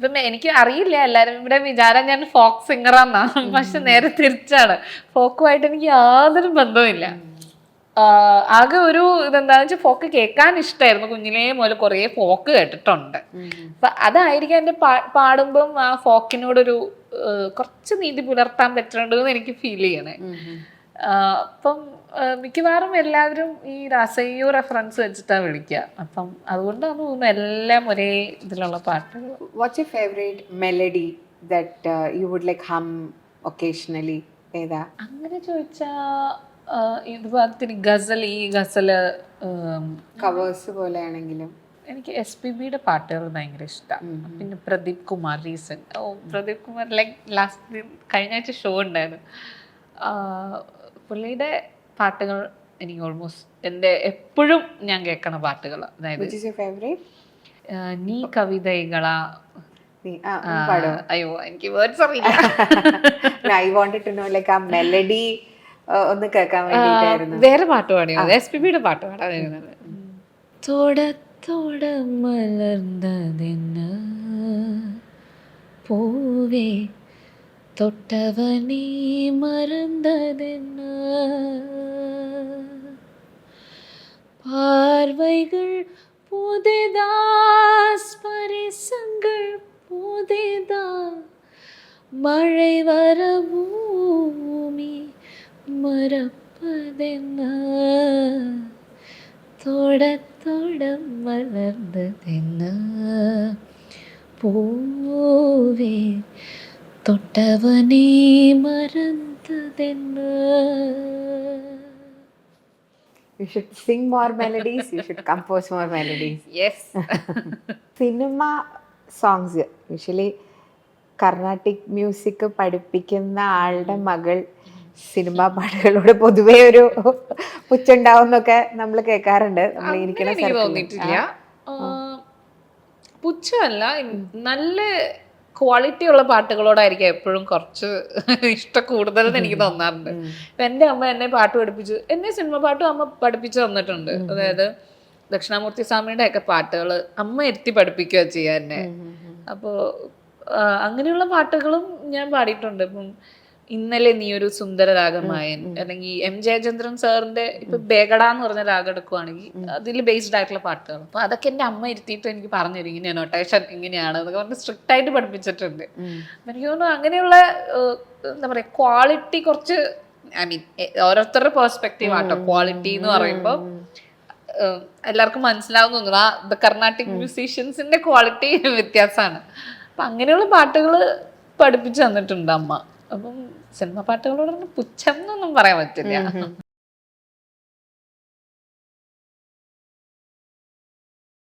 ഇപ്പം എനിക്ക് അറിയില്ല എല്ലാവരും ഇവിടെ വിചാരം ഞാൻ ഫോക്ക് സിംഗറാന്നാ പക്ഷെ നേരെ തിരിച്ചാണ്. ഫോക്കുമായിട്ട് എനിക്ക് യാതൊരു ബന്ധവുമില്ല. ആകെ ഒരു ഇതെന്താന്ന് വെച്ചാൽ ഫോക്ക് കേൾക്കാൻ ഇഷ്ടമായിരുന്നു കുഞ്ഞിലേ മുതൽ കുറേ ഫോക്ക് കേട്ടിട്ടുണ്ട്. അപ്പൊ അതായിരിക്കും എന്റെ പാ- പാടുമ്പം ആ ഫോക്കിനോടൊരു കുറച്ച് നീതി പുലർത്താൻ പറ്റുന്നുണ്ട് എന്ന് എനിക്ക് ഫീൽ ചെയ്യണേ. അപ്പം മിക്കവാറും എല്ലാവരും ഈ രാസയ്യോ റെഫറൻസ് വെച്ചിട്ടാണ് വിളിക്കുക അപ്പം അതുകൊണ്ടാണ് തോന്നുന്നു എല്ലാം ഒരേ ഇതിലുള്ള പാട്ടുകൾ. What's you favourite melody that you would like hum occasionally ഏതാ? അങ്ങനെ ചോദിച്ചാൽ ഇതുപോലത്തിന് ഇതുപോലത്തെ ഗസൽ ഈ ഗസൽ കവേഴ്സ് പോലെയാണെങ്കിലും. എനിക്ക് എസ് പി ബിയുടെ പാട്ടുകൾ ഭയങ്കര ഇഷ്ടമാണ് പിന്നെ Pradeep Kumar recent oh Pradeep Kumar like last കഴിഞ്ഞ ആഴ്ച ഷോ ഉണ്ടായിരുന്നു. പുള്ളിയുടെ പാട്ടുകൾ എനിക്ക് ഓൾമോസ്റ്റ് എന്റെ എപ്പോഴും ഞാൻ കേൾക്കണ പാട്ടുകൾ അതായത് നീ കവിതകള. പാടോ അയ്യോ എനിക്ക് വേർഡ്സ് അറിയില്ല. I wanted to know like ആ മെലഡി ഒന്ന് കേൾക്കാൻ വേണ്ടിയിട്ടായിരുന്നു. വേറെ പാട്ട് പാടിയോ? എസ് പി ബിയുടെ പാട്ട് തോട മലർന്നതെന്ന് പൂവേ தொட்டவனே மறந்ததென்ன? பார்வைகள் புதிதா? ஸ்பரிசங்கள் புதிதா? மழை வர பூமி மறப்பதென்ன? தொடத்தோட மலர்ந்ததென்ன பூவே തൊട്ടവനെ മറന്നതെന്ന്. You should sing more melodies you should compose more melodies yes cinema songs usually Carnatic music പഠിപ്പിക്കുന്ന ആളുടെ മകൾ സിനിമാ പാട്ടുകളോട് പൊതുവേ ഒരു പുച്ഛണ്ടാവുന്നൊക്കെ നമ്മൾ കേൾക്കാറുണ്ട്. നമ്മൾ ഇരിക്കണ തോന്നിയിട്ടില്ല. പുച്ഛമല്ല നല്ല ക്വാളിറ്റി ഉള്ള പാട്ടുകളോടായിരിക്കും എപ്പോഴും കുറച്ച് ഇഷ്ടം കൂടുതൽ എനിക്ക് തോന്നാറുണ്ട്. എന്റെ അമ്മ എന്നെ പാട്ട് പഠിപ്പിച്ചു. എന്നെ സിനിമ പാട്ടും അമ്മ പഠിപ്പിച്ചു തന്നിട്ടുണ്ട്. അതായത് ദക്ഷിണാമൂർത്തി സ്വാമിയുടെ ഒക്കെ പാട്ടുകൾ അമ്മ എത്തി പഠിപ്പിക്കുക ചെയ്യുക എന്നെ. അപ്പോൾ അങ്ങനെയുള്ള പാട്ടുകളും ഞാൻ പാടിയിട്ടുണ്ട്. ഇപ്പം ഇന്നലെ നീ ഒരു സുന്ദര രാഗമായൻ അല്ലെങ്കിൽ എം ജയചന്ദ്രൻ സാറിന്റെ ഇപ്പൊ ബേഗട എന്ന് പറഞ്ഞ രാഗം എടുക്കുവാണെങ്കിൽ അതിൽ ബേസ്ഡ് ആയിട്ടുള്ള പാട്ടുകൾ അപ്പൊ അതൊക്കെ എന്റെ അമ്മ ഇരുത്തിയിട്ട് എനിക്ക് പറഞ്ഞു തരും ഇങ്ങനെ നൊട്ടേഷൻ ഇങ്ങനെയാണ് എന്നൊക്കെ പറഞ്ഞ് സ്ട്രിക്റ്റ് ആയിട്ട് പഠിപ്പിച്ചിട്ടുണ്ട്. എനിക്ക് തോന്നുന്നു അങ്ങനെയുള്ള എന്താ പറയാ ക്വാളിറ്റി കുറച്ച് ഐ മീൻ ഓരോരുത്തരുടെ പെർസ്പെക്റ്റീവ് ആട്ടോ. ക്വാളിറ്റി എന്ന് പറയുമ്പോൾ എല്ലാവർക്കും മനസ്സിലാവും തോന്നുന്നു ആ ദ കർണാട്ടിക് മ്യൂസീഷ്യൻസിന്റെ ക്വാളിറ്റി വ്യത്യാസമാണ്. അപ്പൊ അങ്ങനെയുള്ള പാട്ടുകൾ പഠിപ്പിച്ചു തന്നിട്ടുണ്ട് അമ്മ. അപ്പം സിനിമ പാട്ടുകളോടൊന്നും പുച്ഛം എന്നൊന്നും പറയാൻ പറ്റില്ല.